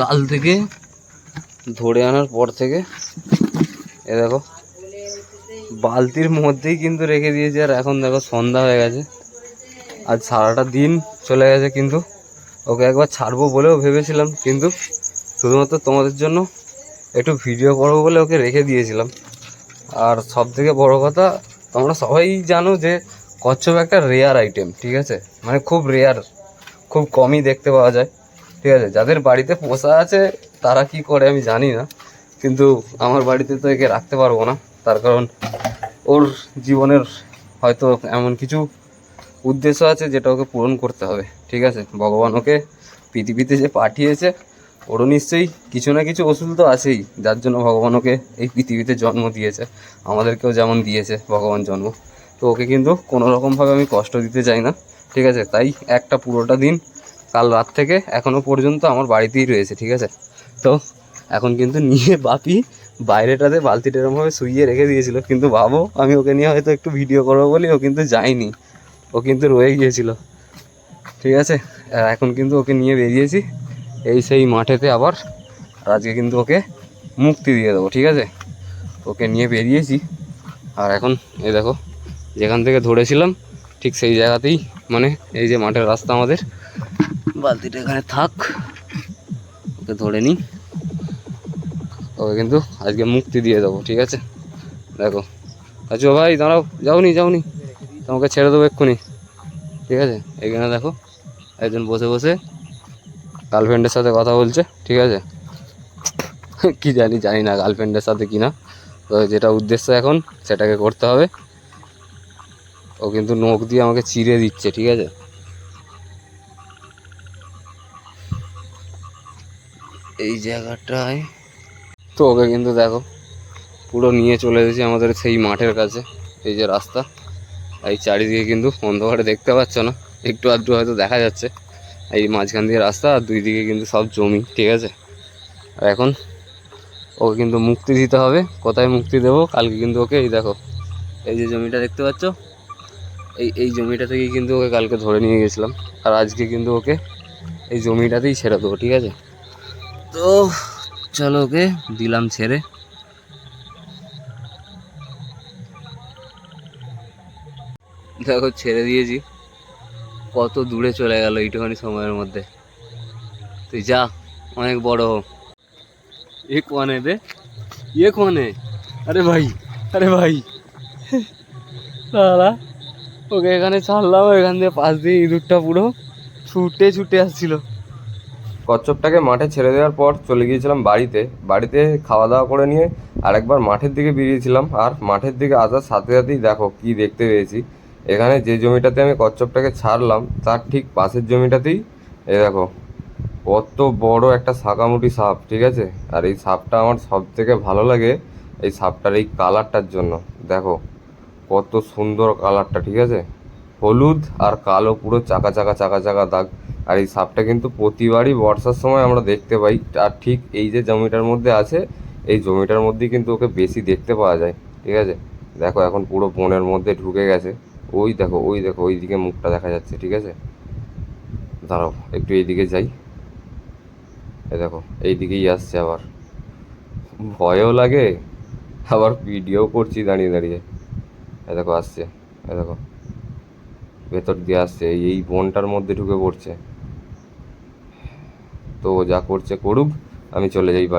কাল থেকে ধরে আনার পর থেকে, এ দেখো, বালতির মধ্যেই কিন্তু রেখে দিয়েছে, আর এখন দেখো সন্ধ্যা হয়ে গেছে। আজ সারাটা দিন চলে গেছে কিন্তু, ওকে একবার ছাড়বো বলেও ভেবেছিলাম, কিন্তু শুধুমাত্র তোমাদের জন্য একটু ভিডিও করব বলে ওকে রেখে দিয়েছিলাম। আর সব থেকে বড় কথা, তোমরা সবাই জানো যে কচ্ছপ একটা রেয়ার আইটেম ঠিক আছে? মানে খুব রেয়ার খুব কমই দেখতে পাওয়া যায়। ঠিক আছে, যাদের বাড়িতে পোষা আছে, তারা কি করে আমি জানি না, কিন্তু আমার বাড়িতে তো একে রাখতে পারব না। তার কারণ ওর জীবনের হয়তো এমন কিছু উদ্দেশ্য আছে যেটা ওকে পূরণ করতে হবে, ঠিক আছে? ভগবান ওকে পৃথিবীতে যে পাঠিয়েছে, ওরও নিশ্চয়ই কিছু না কিছু ওষুধ তো আছেই, যার জন্য ভগবান ওকে এই পৃথিবীতে জন্ম দিয়েছে। আমাদেরকেও যেমন দিয়েছে ভগবান জন্ম। তো ওকে কিন্তু কোনো রকমভাবে আমি কষ্ট দিতে চাই না, ঠিক আছে? তাই একটা পুরোটা দিন কাল রাত থেকে এখনও পর্যন্ত আমার বাড়িতেই রয়েছে, ঠিক আছে? তো এখন কিন্তু নিয়ে বাপি বাইরেটাতে বালতিটা এরমভাবে শুইয়ে রেখে দিয়েছিল, কিন্তু ভাবো আমি ওকে নিয়ে হয়তো একটু ভিডিও করব বলি ও কিন্তু যায়নি। ও কিন্তু রয়ে গিয়েছিল, ঠিক আছে? এখন কিন্তু ওকে নিয়ে বেরিয়েছি, এই সেই মাঠেতে আবার। আর আজকে কিন্তু ওকে মুক্তি দিয়ে দেবো, ঠিক আছে? ওকে নিয়ে বেরিয়েছি। আর এখন এই দেখো, যেখান থেকে ধরেছিলাম, ঠিক সেই জায়গাতেই মানে এই যে মাঠের রাস্তা আমাদের বালতিটা এখানে থাক। ওকে ধরে নিই। ওকে কিন্তু আজকে মুক্তি দিয়ে দেবো, ঠিক আছে? দেখো। আচ্ছা ভাই, দাঁড়াও। যাওনি যাওনি। তোমাকে ছেড়ে দেবো এক্ষুনি। ঠিক আছে? এখানে দেখো, একজন বসে বসে গার্লফ্রেন্ডের সাথে কথা বলছে, ঠিক আছে? কি জানি জানি না গার্লফ্রেন্ডের সাথে কি না তো যেটা উদ্দেশ্য এখন, সেটাকে করতে হবে। ও কিন্তু নখ দিয়ে আমাকে চিড়ে দিচ্ছে, ঠিক আছে? জায়গাটায়। তো ওকে কিন্তু দেখো, পুরো নিয়ে চলে এসেছি আমাদের সেই মাঠের কাছে, এই যে রাস্তা। এই চারিদিকে কিন্তু অন্ধকারে দেখতে পাচ্ছ না, একটু আধটু হয়তো দেখা যাচ্ছে। এই মাঝখান দিয়ে রাস্তা আর দুই দিকে কিন্তু সব জমি, ঠিক আছে? আর এখন ওকে কিন্তু মুক্তি দিতে হবে। কোথায় মুক্তি দেবো? কালকে কিন্তু ওকে, এই দেখো, এই যে জমিটা দেখতে পাচ্ছ? এই এই জমিটা থেকেই কিন্তু ওকে কালকে ধরে নিয়ে গেছিলাম। আর আজকে কিন্তু ওকে এই জমিটাতেই ছেড়ে দেবো, ঠিক আছে? তো চলো ওকে দিলাম ছেড়ে। দেখো, ছেড়ে দিয়েছি। কত দূরে চলে গেল এইটুখানি সময়ের মধ্যে। তুই যা, অনেক বড় হো এ কোয়ানে বে? ইয়ে কোয়ানে আরে ভাই আরে ভাই। দাদা ওকে এখানে ছাড়লাম, এখান দিয়ে পাশ দিয়ে ইঁদুরটা পুরো ছুটে ছুটে আসছিল। কচ্ছপটাকে মাঠে ছেড়ে দেওয়ার পর চলে গিয়েছিলাম বাড়িতে। বাড়িতে খাওয়া দাওয়া করে নিয়ে আরেকবার মাঠের দিকে বেরিয়েছিলাম। আর মাঠের দিকে আসার সাথে সাথেই দেখো কি দেখতে পেয়েছি। এখানে যে জমিটাতে আমি কচ্ছপটাকে ছাড়লাম, তার ঠিক পাশের জমিটাতেই এ দেখো, কত বড় একটা শাকামুটি সাপ, ঠিক আছে? আর এই সাপটা আমার সব থেকে ভালো লাগে এই সাপটার এই কালারটার জন্য। দেখো, কত সুন্দর কালারটা, ঠিক আছে? হলুদ আর কালো পুরো চাকা চাকা চাকা চাকা দাগ। আর এই সাপটা কিন্তু প্রতিবারই বর্ষার সময় আমরা দেখতে পাই। আর ঠিক এই যে জমিটার মধ্যে আছে, এই জমিটার মধ্যেই কিন্তু ওকে বেশি দেখতে পাওয়া যায়, ঠিক আছে? দেখো, এখন পুরো বনের মধ্যে ঢুকে গেছে। ওই দেখো ওই দেখো, ওই দিকে মুখটা দেখা যাচ্ছে, ঠিক আছে? দাঁড়াও, একটু এইদিকে যাই। এ দেখো এই দিকেই আসছে আবার। ভয়ও লাগে, আবার ভিডিও করছি দাঁড়িয়ে দাঁড়িয়ে। এ দেখো, আসছে, এ দেখো। ভেতর দিয়ে আসছে এই বনটার মধ্যে ঢুকে পড়ছে। তো যা করছে করুক আমি চলে যাই।